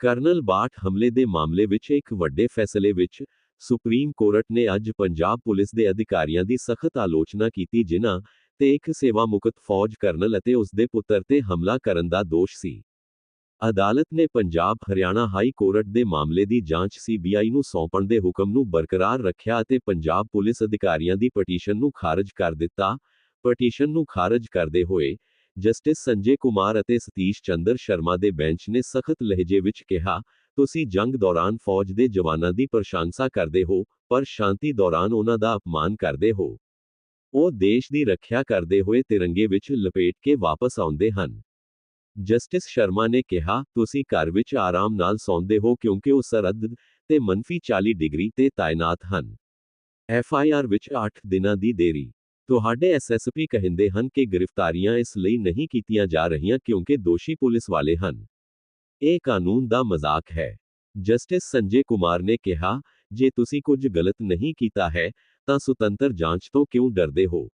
Colonel Bath ਹਮਲੇ ਦੇ ਮਾਮਲੇ ਵਿੱਚ ਇੱਕ ਵੱਡੇ ਫੈਸਲੇ ਵਿੱਚ ਸੁਪਰੀਮ ਕੋਰਟ ਨੇ ਅੱਜ ਪੰਜਾਬ ਪੁਲਿਸ ਦੇ ਅਧਿਕਾਰੀਆਂ ਦੀ ਸਖਤ ਆਲੋਚਨਾ ਕੀਤੀ ਜਿਨ੍ਹਾਂ ਤੇ ਇੱਕ ਸੇਵਾ ਮੁਕਤ ਫੌਜ ਕਰਨਲ ਅਤੇ ਉਸ ਦੇ ਪੁੱਤਰ ਤੇ ਹਮਲਾ ਕਰਨ ਦਾ ਦੋਸ਼ ਸੀ। ਅਦਾਲਤ ਨੇ ਪੰਜਾਬ ਹਰਿਆਣਾ ਹਾਈ ਕੋਰਟ ਦੇ ਮਾਮਲੇ ਦੀ ਜਾਂਚ ਸੀਬੀਆਈ ਨੂੰ ਸੌਂਪਣ ਦੇ ਹੁਕਮ ਨੂੰ ਬਰਕਰਾਰ ਰੱਖਿਆ ਅਤੇ ਪੰਜਾਬ ਪੁਲਿਸ ਅਧਿਕਾਰੀਆਂ ਦੀ ਪਟੀਸ਼ਨ ਨੂੰ ਖਾਰਜ ਕਰ ਦਿੱਤਾ। ਪਟੀਸ਼ਨ ਨੂੰ ਖਾਰਜ ਕਰਦੇ ਹੋਏ ਜਸਟਿਸ ਸੰਜੇ ਕੁਮਾਰ ਅਤੇ ਸਤੀਸ਼ ਚੰਦਰ ਸ਼ਰਮਾ ਦੇ ਬੈਂਚ ਨੇ ਸਖਤ ਲਹਿਜੇ ਵਿੱਚ ਕਿਹਾ ਤੁਸੀਂ ਜੰਗ ਦੌਰਾਨ ਫੌਜ ਦੇ ਜਵਾਨਾਂ ਦੀ ਪ੍ਰਸ਼ੰਸਾ ਕਰਦੇ ਹੋ ਪਰ ਸ਼ਾਂਤੀ ਦੌਰਾਨ ਉਹਨਾਂ ਦਾ ਅਪਮਾਨ ਕਰਦੇ ਹੋ ਉਹ ਦੇਸ਼ ਦੀ ਰੱਖਿਆ ਕਰਦੇ ਹੋਏ ਤਿਰੰਗੇ ਵਿੱਚ ਲਪੇਟ ਕੇ ਵਾਪਸ ਆਉਂਦੇ ਹਨ ਜਸਟਿਸ ਸ਼ਰਮਾ ਨੇ ਕਿਹਾ ਤੁਸੀਂ ਘਰ ਵਿੱਚ ਆਰਾਮ ਨਾਲ ਸੌਂਦੇ ਹੋ ਕਿਉਂਕਿ ਉਹ ਸਰਹੱਦ ਤੇ ਮੰਫੀ 40 ਡਿਗਰੀ ਤੇ ਤਾਇਨਾਤ ਹਨ ਐਫ ਆਈ ਆਰ ਵਿੱਚ 8 ਦਿਨਾਂ ਦੀ ਦੇਰੀ ਤੁਹਾਡੇ ਐਸਐਸਪੀ ਕਹਿੰਦੇ ਹਨ ਕਿ ਗ੍ਰਿਫਤਾਰੀਆਂ ਇਸ ਲਈ ਨਹੀਂ ਕੀਤੀਆਂ ਜਾ ਰਹੀਆਂ ਕਿਉਂਕਿ ਦੋਸ਼ੀ ਪੁਲਿਸ ਵਾਲੇ ਹਨ ਇਹ ਕਾਨੂੰਨ ਦਾ ਮਜ਼ਾਕ ਹੈ ਜਸਟਿਸ ਸੰਜੇ ਕੁਮਾਰ ਨੇ ਕਿਹਾ ਜੇ ਤੁਸੀਂ ਕੁਝ ਗਲਤ ਨਹੀਂ ਕੀਤਾ ਹੈ ਤਾਂ ਸੁਤੰਤਰ ਜਾਂਚ ਤੋਂ ਕਿਉਂ ਡਰਦੇ ਹੋ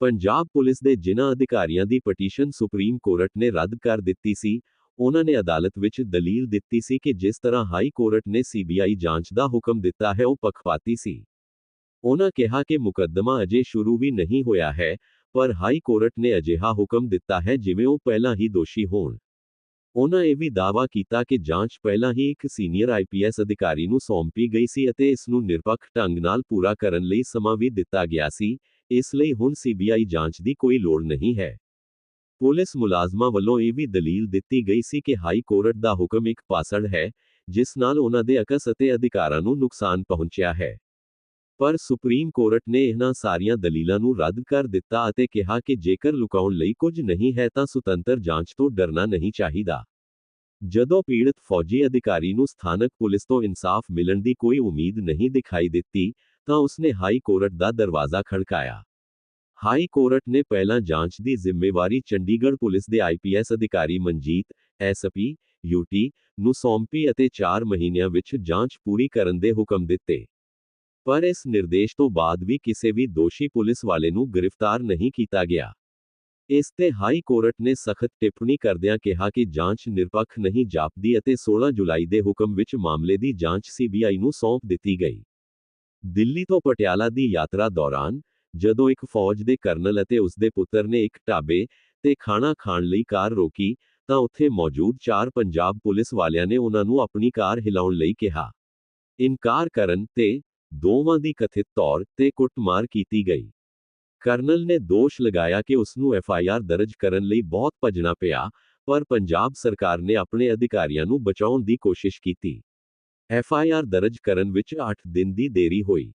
ਪੰਜਾਬ ਪੁਲਿਸ ਦੇ ਜਿਨ੍ਹਾਂ ਅਧਿਕਾਰੀਆਂ ਦੀ ਪਟੀਸ਼ਨ ਸੁਪਰੀਮ ਕੋਰਟ ਨੇ ਰੱਦ ਕਰ ਦਿੱਤੀ ਸੀ ਉਹਨਾਂ ਨੇ ਅਦਾਲਤ ਵਿੱਚ ਦਲੀਲ ਦਿੱਤੀ ਸੀ ਕਿ ਜਿਸ ਤਰ੍ਹਾਂ ਹਾਈ ਕੋਰਟ ਨੇ ਸੀਬੀਆਈ ਜਾਂਚ ਦਾ ਹੁਕਮ ਦਿੱਤਾ ਹੈ ਉਹ ਪੱਖਪਾਤੀ ਸੀ ਉਹਨਾਂ ਕਿਹਾ ਕਿ ਮੁਕੱਦਮਾ ਅਜੇ ਸ਼ੁਰੂ ਵੀ ਨਹੀਂ ਹੋਇਆ ਹੈ ਪਰ ਹਾਈ ਕੋਰਟ ਨੇ ਅਜਿਹਾ ਹੁਕਮ ਦਿੱਤਾ ਹੈ ਜਿਵੇਂ ਉਹ ਪਹਿਲਾਂ ਹੀ ਦੋਸ਼ੀ ਹੋਣ ਉਹਨਾਂ ਇਹ ਵੀ ਦਾਅਵਾ ਕੀਤਾ ਕਿ ਜਾਂਚ ਪਹਿਲਾਂ ਹੀ ਇੱਕ ਸੀਨੀਅਰ ਆਈਪੀਐਸ ਅਧਿਕਾਰੀ ਨੂੰ ਸੌਂਪੀ ਗਈ ਸੀ ਅਤੇ ਇਸ ਨੂੰ ਨਿਰਪੱਖ ਢੰਗ ਨਾਲ ਪੂਰਾ ਕਰਨ ਲਈ ਸਮਾਂ ਵੀ ਦਿੱਤਾ ਗਿਆ ਸੀ ਇਸ ਲਈ ਹੁਣ ਸੀਬੀਆਈ ਜਾਂਚ ਦੀ ਕੋਈ ਲੋੜ ਨਹੀਂ ਹੈ ਪੁਲਿਸ ਮੁਲਾਜ਼ਮਾਂ ਵੱਲੋਂ ਇਹ ਵੀ ਦਲੀਲ ਦਿੱਤੀ ਗਈ ਸੀ ਕਿ ਹਾਈ ਕੋਰਟ ਦਾ ਹੁਕਮ ਇੱਕ ਪਾਸੜ ਹੈ ਜਿਸ ਨਾਲ ਉਹਨਾਂ ਦੇ ਅਕਸ ਅਤੇ ਅਧਿਕਾਰਾਂ ਨੂੰ ਨੁਕਸਾਨ ਪਹੁੰਚਿਆ ਹੈ ਪਰ ਸੁਪਰੀਮ ਕੋਰਟ ਨੇ ਇਹਨਾਂ ਸਾਰੀਆਂ ਦਲੀਲਾਂ ਨੂੰ ਰੱਦ ਕਰ ਦਿੱਤਾ ਅਤੇ ਕਿਹਾ ਕਿ ਜੇਕਰ ਲੁਕਾਉਣ ਲਈ ਕੁਝ ਨਹੀਂ ਹੈ ਤਾਂ ਸੁਤੰਤਰ ਜਾਂਚ ਤੋਂ ਡਰਨਾ ਨਹੀਂ ਚਾਹੀਦਾ ਜਦੋਂ ਪੀੜਤ ਫੌਜੀ ਅਧਿਕਾਰੀ ਨੂੰ ਸਥਾਨਕ ਪੁਲਿਸ ਤੋਂ ਇਨਸਾਫ ਮਿਲਣ ਦੀ ਕੋਈ ਉਮੀਦ ਨਹੀਂ ਦਿਖਾਈ ਦਿੱਤੀ ਤਾਂ ਉਸਨੇ ਹਾਈ ਕੋਰਟ ਦਾ ਦਰਵਾਜ਼ਾ ਖੜਕਾਇਆ ਹਾਈ ਕੋਰਟ ਨੇ ਪਹਿਲਾਂ ਜਾਂਚ ਦੀ ਜ਼ਿੰਮੇਵਾਰੀ ਚੰਡੀਗੜ੍ਹ ਪੁਲਿਸ ਦੇ ਆਈਪੀਐਸ ਅਧਿਕਾਰੀ ਮਨਜੀਤ ਐਸਪੀ ਯੂਟੀ ਨੂੰ ਸੌਂਪੀ ਅਤੇ 4 ਮਹੀਨਿਆਂ ਵਿੱਚ ਜਾਂਚ ਪੂਰੀ ਕਰਨ ਦੇ ਹੁਕਮ ਦਿੱਤੇ ਪਰ ਇਸ ਨਿਰਦੇਸ਼ ਤੋਂ ਬਾਅਦ ਵੀ ਕਿਸੇ ਵੀ ਦੋਸ਼ੀ ਪੁਲਿਸ ਵਾਲੇ ਨੂੰ ਗ੍ਰਿਫਤਾਰ ਨਹੀਂ ਕੀਤਾ ਗਿਆ ਇਸ ਤੇ ਹਾਈ ਕੋਰਟ ਨੇ ਸਖਤ ਟਿੱਪਣੀ ਕਰਦਿਆਂ ਕਿਹਾ ਕਿ ਜਾਂਚ ਨਿਰਪੱਖ ਨਹੀਂ ਜਾਪਦੀ ਅਤੇ 16 ਜੁਲਾਈ ਦੇ ਹੁਕਮ ਵਿੱਚ ਮਾਮਲੇ ਦੀ ਜਾਂਚ ਸੀਬੀਆਈ ਨੂੰ ਸੌਂਪ ਦਿੱਤੀ ਗਈ ਦਿੱਲੀ ਤੋਂ ਪਟਿਆਲਾ ਦੀ ਯਾਤਰਾ ਦੌਰਾਨ ਜਦੋਂ ਇੱਕ ਫੌਜ ਦੇ ਕਰਨਲ ਅਤੇ ਉਸ ਦੇ ਪੁੱਤਰ ਨੇ ਇੱਕ ਢਾਬੇ ਤੇ ਖਾਣਾ ਖਾਣ ਲਈ ਕਾਰ ਰੋਕੀ ਤਾਂ ਉੱਥੇ ਮੌਜੂਦ ਚਾਰ ਪੰਜਾਬ ਪੁਲਿਸ ਵਾਲਿਆਂ ਨੇ ਉਹਨਾਂ ਨੂੰ ਆਪਣੀ ਕਾਰ ਹਿਲਾਉਣ ਲਈ ਕਿਹਾ ਇਨਕਾਰ ਕਰਨ ਤੇ ਦੋਵਾਂ ਦੀ ਕਥਿਤ ਤੌਰ ਤੇ ਕੁੱਟਮਾਰ ਕੀਤੀ ਗਈ ਕਰਨਲ ਨੇ ਦੋਸ਼ ਲਗਾਇਆ ਕਿ ਉਸ ਨੂੰ ਐਫ ਆਈ ਆਰ ਦਰਜ ਕਰਨ ਲਈ ਬਹੁਤ ਭੱਜਣਾ ਪਿਆ ਪਰ ਪੰਜਾਬ ਸਰਕਾਰ ਨੇ ਆਪਣੇ ਅਧਿਕਾਰੀਆਂ ਨੂੰ ਬਚਾਉਣ ਦੀ ਕੋਸ਼ਿਸ਼ ਕੀਤੀ ਐਫ ਆਈ ਆਰ ਦਰਜ ਕਰਨ ਵਿੱਚ 8 ਦਿਨ ਦੀ ਦੇਰੀ ਹੋਈ